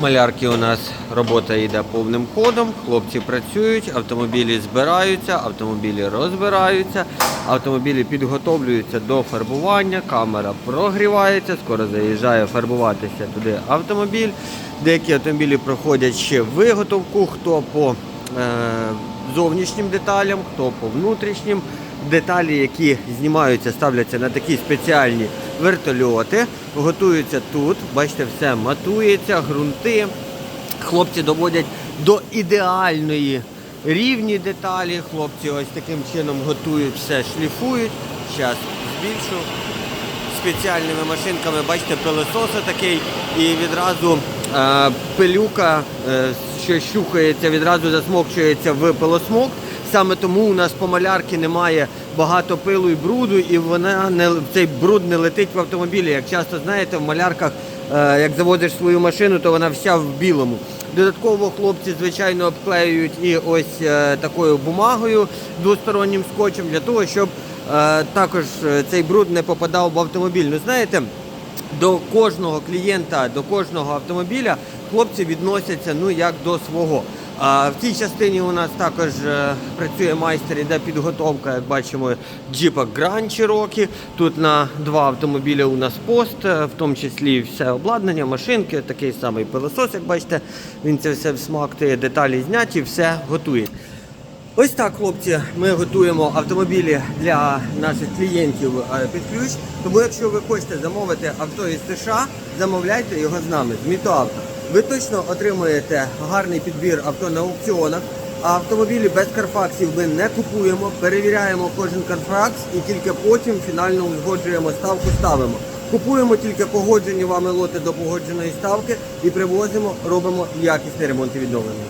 Малярки у нас робота йде повним ходом, хлопці працюють, автомобілі збираються, автомобілі розбираються, автомобілі підготовлюються до фарбування, камера прогрівається, скоро заїжджає фарбуватися туди автомобіль. Деякі автомобілі проходять ще виготовку, хто по е, зовнішнім деталям, хто по внутрішнім. Деталі, які знімаються, ставляться на такі спеціальні вертольоти, готуються тут. Бачите, все матується, ґрунти. Хлопці доводять до ідеальної рівні деталі. Хлопці ось таким чином готують все, шліфують. Зараз збільшу спеціальними машинками, бачите, пилососа такий, і відразу е, пилюка, е, що щухається, відразу засмокчується в пилосмок. Саме тому у нас по малярці немає багато пилу і бруду, і вона не цей бруд не летить в автомобілі. Як часто знаєте, в малярках, е, як заводиш свою машину, то вона вся в білому. Додатково хлопці, звичайно, обклеюють і ось е, такою бумагою двостороннім скотчем для того, щоб е, також цей бруд не попадав в автомобіль. Ну знаєте, до кожного клієнта, до кожного автомобіля хлопці відносяться ну як до свого. А в цій частині у нас також е, працює майстер, іде підготовка, як бачимо, джіпа Grand Cherokee. Тут на два автомобілі у нас пост, е, в тому числі все обладнання, машинки, такий самий пилосос, як бачите, він це все всмактує, деталі зняті, все готує. Ось так, хлопці, ми готуємо автомобілі для наших клієнтів е, під ключ. Тому якщо ви хочете замовити авто із США, замовляйте його з нами, з Мітоавто. Ви точно отримуєте гарний підбір авто на аукціонах. А автомобілі без карфаксів ми не купуємо, перевіряємо кожен карфакс і тільки потім фінально узгоджуємо ставку, ставимо. Купуємо тільки погоджені вами лоти до погодженої ставки і привозимо, робимо якісний ремонт і відновлення.